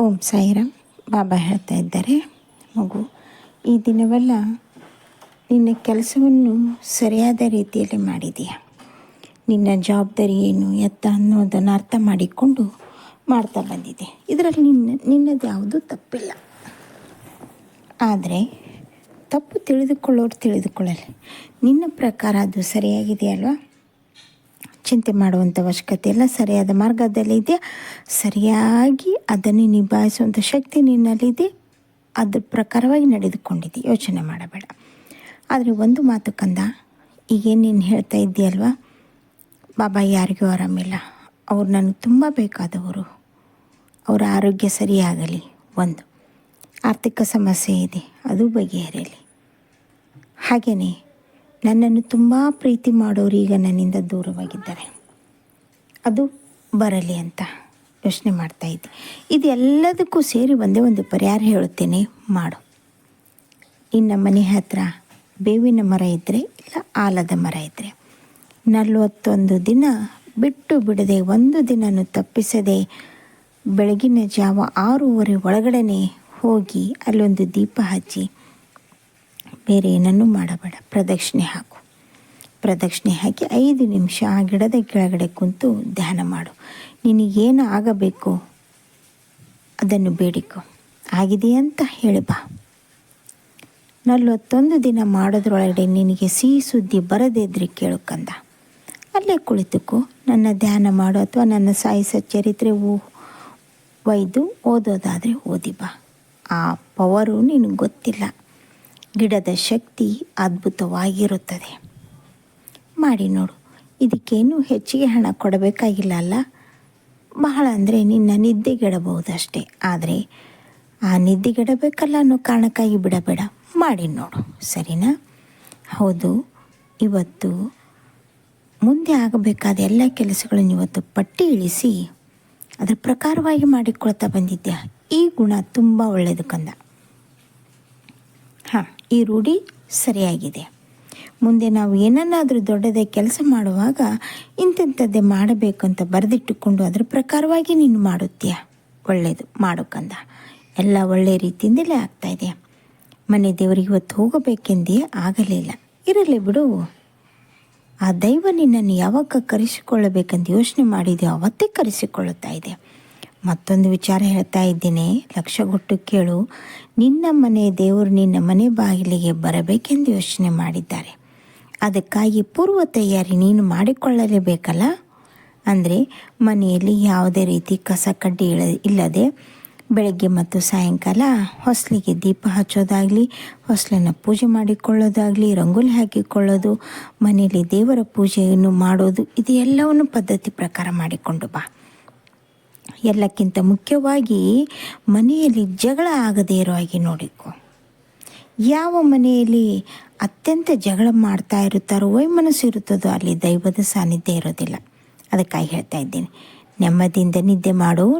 ಓಂ ಸಾಯಿರಾಮ್. ಬಾಬಾ ಹೇಳ್ತಾ ಇದ್ದಾರೆ. ಮಗು, ಈ ದಿನವೆಲ್ಲ ನಿನ್ನ ಕೆಲಸವನ್ನು ಸರಿಯಾದ ರೀತಿಯಲ್ಲಿ ಮಾಡಿದೆಯಾ. ನಿನ್ನ ಜವಾಬ್ದಾರಿ ಏನು, ಎತ್ತ ಅನ್ನೋದನ್ನು ಅರ್ಥ ಮಾಡಿಕೊಂಡು ಮಾಡ್ತಾ ಬಂದಿದೆ ಇದರಲ್ಲಿ ನಿನ್ನ, ನಿನ್ನದು ಯಾವುದೂ ತಪ್ಪಿಲ್ಲ. ಆದರೆ ತಪ್ಪು ತಿಳಿದುಕೊಳ್ಳೋರು ತಿಳಿದುಕೊಳ್ಳಲಿ. ನಿನ್ನ ಪ್ರಕಾರ ಅದು ಸರಿಯಾಗಿದೆಯಲ್ವಾ? ಚಿಂತೆ ಮಾಡುವಂಥ ಅವಶ್ಯಕತೆ ಇಲ್ಲ. ಸರಿಯಾದ ಮಾರ್ಗದಲ್ಲಿದೆ. ಸರಿಯಾಗಿ ಅದನ್ನು ನಿಭಾಯಿಸುವಂಥ ಶಕ್ತಿ ನಿನ್ನಲ್ಲಿದೆ. ಅದ್ರ ಪ್ರಕಾರವಾಗಿ ನಡೆದುಕೊಂಡಿದ್ದೆ ಯೋಚನೆ ಮಾಡಬೇಡ. ಆದರೆ ಒಂದು ಮಾತು ಕಂದ, ಈಗೇನು ನೀನು ಹೇಳ್ತಾ ಇದ್ದೀಯಲ್ವಾ? ಬಾಬಾ ಯಾರಿಗೂ ಆರಾಮಿಲ್ಲ. ಅವ್ರು ನನಗೆ ತುಂಬ ಬೇಕಾದವರು. ಅವರ ಆರೋಗ್ಯ ಸರಿಯಾಗಲಿ. ಒಂದು, ಆರ್ಥಿಕ ಸಮಸ್ಯೆ ಇದೆ. ಅದು ಬಗೆಹರಿಯಲಿ. ಹಾಗೆಯೇ ನನ್ನನ್ನು ತುಂಬ ಪ್ರೀತಿ ಮಾಡೋರು ಈಗ ನನ್ನಿಂದ ದೂರವಾಗಿದ್ದಾರೆ. ಅದು ಬರಲಿ ಅಂತ ಯೋಚನೆ ಮಾಡ್ತಾ ಇದ್ದೆ. ಇದೆಲ್ಲದಕ್ಕೂ ಸೇರಿ ಒಂದೇ ಒಂದು ಪರಿಹಾರ ಹೇಳುತ್ತೇನೆ, ಮಾಡು. ಇನ್ನು ಮನೆ ಹತ್ರ ಬೇವಿನ ಮರ ಇದ್ದರೆ ಇಲ್ಲ ಆಲದ ಮರ ಇದ್ದರೆ ನಲವತ್ತೊಂದು ದಿನ ಬಿಟ್ಟು ಬಿಡದೆ ಒಂದು ದಿನನೂ ತಪ್ಪಿಸದೆ ಬೆಳಗಿನ ಜಾವ ಆರೂವರೆ ಒಳಗಡೆ ಹೋಗಿ ಅಲ್ಲೊಂದು ದೀಪ ಹಚ್ಚಿ ಬೇರೆ ಏನನ್ನೂ ಮಾಡಬೇಡ. ಪ್ರದಕ್ಷಿಣೆ ಹಾಕು. ಪ್ರದಕ್ಷಿಣೆ ಹಾಕಿ ಐದು ನಿಮಿಷ ಆ ಗಿಡದ ಕೆಳಗಡೆ ಕುಂತು ಧ್ಯಾನ ಮಾಡು. ನಿನಗೇನು ಆಗಬೇಕು ಅದನ್ನು ಬೇಡಿಕೊ. ಆಗಿದೆಯಂತ ಹೇಳಿ ಬಾ. ನಲ್ವತ್ತೊಂದು ದಿನ ಮಾಡೋದ್ರೊಳಗಡೆ ನಿನಗೆ ಸಿಹಿ ಸುದ್ದಿ ಬರದಿದ್ರೆ ಇದ್ರೆ ಕೇಳು ಅಲ್ಲೇ ಕುಳಿತುಕೋ. ನನ್ನ ಧ್ಯಾನ ಮಾಡು ಅಥವಾ ನನ್ನ ಸಾಯಿಸ ಚರಿತ್ರೆ ಓ ಒಯ್ದು ಓದೋದಾದರೆ ಓದಿ ಬಾ. ಆ ಪವರು ನಿನಗೆ ಗೊತ್ತಿಲ್ಲ. ಗಿಡದ ಶಕ್ತಿ ಅದ್ಭುತವಾಗಿರುತ್ತದೆ. ಮಾಡಿ ನೋಡು, ಇದಕ್ಕೇನು ಹೆಚ್ಚಿಗೆ ಹಣ ಕೊಡಬೇಕಾಗಿಲ್ಲ ಅಲ್ಲ? ಬಹಳ ಅಂದರೆ ನಿನ್ನ ನಿದ್ದೆಗೆಡಬಹುದು ಅಷ್ಟೇ ಆದರೆ ಆ ನಿದ್ದೆಗೆಡಬೇಕಲ್ಲ ಅನ್ನೋ ಕಾರಣಕ್ಕಾಗಿ ಬಿಡಬೇಡ. ಮಾಡಿ ನೋಡು, ಸರಿನಾ? ಹೌದು, ಇವತ್ತು ಮುಂದೆ ಆಗಬೇಕಾದ ಎಲ್ಲ ಕೆಲಸಗಳನ್ನು ಇವತ್ತು ಪಟ್ಟಿ ಇಳಿಸಿ ಅದರ ಪ್ರಕಾರವಾಗಿ ಮಾಡಿಕೊಳ್ತಾ ಬಂದಿದ್ದೆ ಈ ಗುಣ ತುಂಬ ಒಳ್ಳೆಯದು ಕಂದ. ಈ ರೂಢಿ ಸರಿಯಾಗಿದೆ. ಮುಂದೆ ನಾವು ಏನನ್ನಾದರೂ ದೊಡ್ಡದೇ ಕೆಲಸ ಮಾಡುವಾಗ ಇಂಥಂಥದ್ದೇ ಮಾಡಬೇಕಂತ ಬರೆದಿಟ್ಟುಕೊಂಡು ಅದರ ಪ್ರಕಾರವಾಗಿ ನೀನು ಮಾಡುತ್ತೀಯ? ಒಳ್ಳೆಯದು ಮಾಡೋಕಂದ ಎಲ್ಲ ಒಳ್ಳೆಯ ರೀತಿಯಿಂದಲೇ ಆಗ್ತಾ ಇದೆ. ಮನೆ ದೇವರಿಗೆ ಇವತ್ತು ಹೋಗಬೇಕೆಂದೇ ಆಗಲಿಲ್ಲ ಇರಲಿ ಬಿಡು. ಆ ದೈವ ನಿನ್ನನ್ನು ಯಾವಾಗ ಕರೆಸಿಕೊಳ್ಳಬೇಕೆಂದು ಯೋಚನೆ ಮಾಡಿದೆಯೋ ಅವತ್ತೇ ಕರೆಸಿಕೊಳ್ಳುತ್ತಾ ಇದೆ. ಮತ್ತೊಂದು ವಿಚಾರ ಹೇಳ್ತಾ ಇದ್ದೀನಿ. ಲಕ್ಷಗೊಟ್ಟು ಕೇಳು. ನಿನ್ನ ಮನೆ ದೇವರು ನಿನ್ನ ಮನೆ ಬಾಗಿಲಿಗೆ ಬರಬೇಕೆಂದು ಯೋಚನೆ ಮಾಡಿದ್ದಾರೆ. ಅದಕ್ಕಾಗಿ ಪೂರ್ವ ತಯಾರಿ ನೀನು ಮಾಡಿಕೊಳ್ಳಲೇಬೇಕಲ್ಲ? ಅಂದರೆ ಮನೆಯಲ್ಲಿ ಯಾವುದೇ ರೀತಿ ಕಸ ಕಡ್ಡಿ ಇಲ್ಲದೆ ಬೆಳಗ್ಗೆ ಮತ್ತು ಸಾಯಂಕಾಲ ಹೊಸಲಿಗೆ ದೀಪ ಹಚ್ಚೋದಾಗಲಿ, ಹೊಸಲನ್ನು ಪೂಜೆ ಮಾಡಿಕೊಳ್ಳೋದಾಗಲಿ, ರಂಗೋಲಿ ಹಾಕಿಕೊಳ್ಳೋದು, ಮನೆಯಲ್ಲಿ ದೇವರ ಪೂಜೆಯನ್ನು ಮಾಡೋದು, ಇದು ಎಲ್ಲವನ್ನು ಪದ್ಧತಿ ಪ್ರಕಾರ ಮಾಡಿಕೊಂಡು ಬಾ. ಎಲ್ಲಕ್ಕಿಂತ ಮುಖ್ಯವಾಗಿ ಮನೆಯಲ್ಲಿ ಜಗಳ ಆಗದೇ ಇರೋ ಹಾಗೆ ನೋಡಿಕೊ. ಯಾವ ಮನೆಯಲ್ಲಿ ಅತ್ಯಂತ ಜಗಳ ಮಾಡ್ತಾ ಇರುತ್ತಾರೋ ವೈಮನಸ್ಸು ಇರುತ್ತದೋ ಅಲ್ಲಿ ದೈವದ ಸಾನ್ನಿಧ್ಯ ಇರೋದಿಲ್ಲ. ಅದಕ್ಕಾಗಿ ಹೇಳ್ತಾ ಇದ್ದೀನಿ. ನೆಮ್ಮದಿಯಿಂದ ನಿದ್ದೆ ಮಾಡು